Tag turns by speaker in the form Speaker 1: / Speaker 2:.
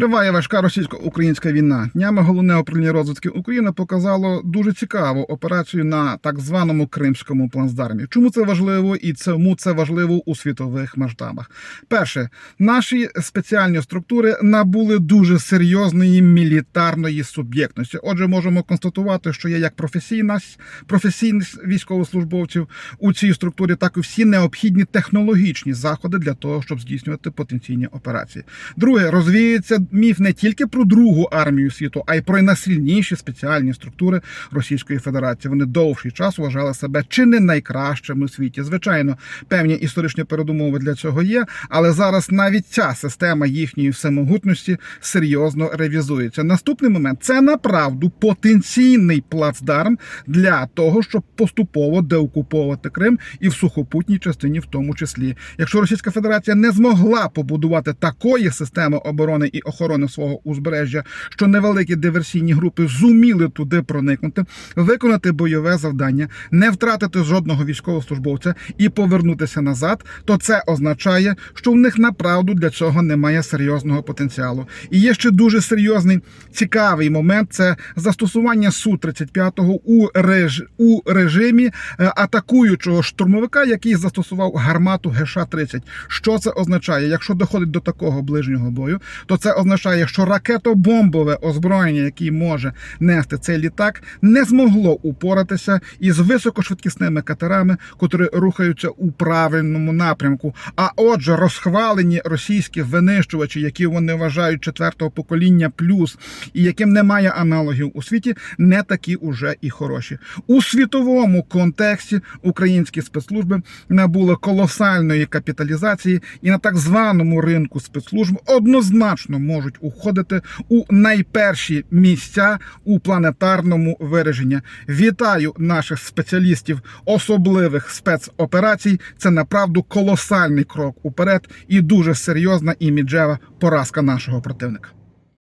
Speaker 1: Триває важка російсько-українська війна. Днями головне управління розвідки України показало дуже цікаву операцію на так званому Кримському плацдармі. Чому це важливо і чому це важливо у світових масштабах? Перше, наші спеціальні структури набули дуже серйозної мілітарної суб'єктності. Отже, можемо констатувати, що є як професійна професійність військовослужбовців у цій структурі, так і всі необхідні технологічні заходи для того, щоб здійснювати потенційні операції. Друге, розвіюється міф не тільки про другу армію світу, а й про найсильніші спеціальні структури Російської Федерації. Вони довший час вважали себе чи не найкращими у світі. Звичайно, певні історичні передумови для цього є, але зараз навіть ця система їхньої всемогутності серйозно ревізується. Наступний момент це направду потенційний плацдарм для того, щоб поступово деокуповувати Крим і в сухопутній частині, в тому числі, якщо Російська Федерація не змогла побудувати такої системи оборони і охорони свого узбережжя, що невеликі диверсійні групи зуміли туди проникнути, виконати бойове завдання, не втратити жодного військовослужбовця і повернутися назад, то це означає, що в них направду для цього немає серйозного потенціалу. І є ще дуже серйозний цікавий момент: це застосування су 35 у реж у режимі е, атакуючого штурмовика, який застосував гармату ГШ-30. Що це означає? Якщо доходить до такого ближнього бою, то це означає, що ракетобомбове озброєння, яке може нести цей літак, не змогло упоратися із високошвидкісними катерами, котрі рухаються у правильному напрямку. А отже, розхвалені російські винищувачі, які вони вважають четвертого покоління плюс, і яким немає аналогів у світі, не такі уже і хороші. У світовому контексті українські спецслужби набули колосальної капіталізації і на так званому ринку спецслужб однозначно можуть уходити у найперші місця у планетарному вираженні. Вітаю наших спеціалістів особливих спецоперацій. Це направду колосальний крок уперед і дуже серйозна іміджева поразка нашого противника.